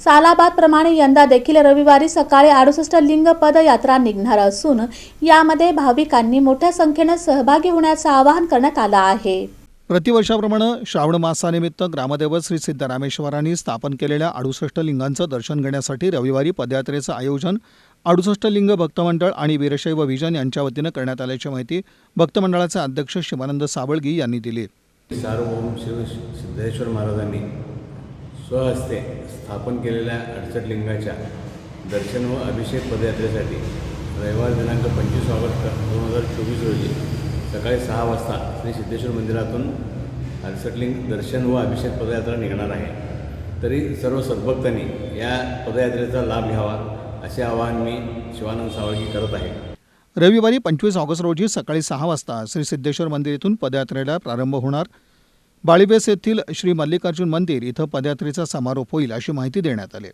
सालाबाद प्रमाणे यंदा देखील रविवारी सकाळी अडुसष्ट लिंग पदयात्रा निघणार असून यामध्ये भाविकांनी मोठ्या संख्येने सहभागी होण्याचं आवाहन करण्यात आलं आहे. प्रतिवर्षाप्रमाणे श्रावण मासानिमित्त ग्रामदेवत श्री सिद्धरामेश्वरांनी स्थापन केलेल्या अडुसष्ट लिंगांचं दर्शन घेण्यासाठी रविवारी पदयात्रेचं आयोजन अडुसष्ट लिंग भक्तमंडळ आणि वीरशैव विजन यांच्या वतीनं करण्यात आल्याची माहिती भक्तमंडळाचे अध्यक्ष शिवानंद सावळगी यांनी दिली. सार्वभौम शिव सिद्धेश्वर महाराजांनी स्वहस्ते स्थापन केलेल्या अडचण लिंगाच्या दर्शन व अभिषेक पदयात्रेसाठी रविवार दिनांक पंचवीस ऑगस्ट दोन हजार चोवीस रोजी सकाळी सहा वाजता श्री सिद्धेश्वर मंदिरातून अडसटलिंग दर्शन व अभिषेक पदयात्रा निघणार आहे. तरी सर्व सद्भक्तांनी या पदयात्रेचा लाभ घ्यावा असे आवाहन मी शिवानंद सावळगी करत आहे. रविवारी पंचवीस ऑगस्ट रोजी सकाळी सहा वाजता श्री सिद्धेश्वर मंदिर येथून पदयात्रेला प्रारंभ होणार. बाळीबेस येथील श्री मल्लिकार्जुन मंदिर इथं पदयात्रेचा समारोप होईल अशी माहिती देण्यात आली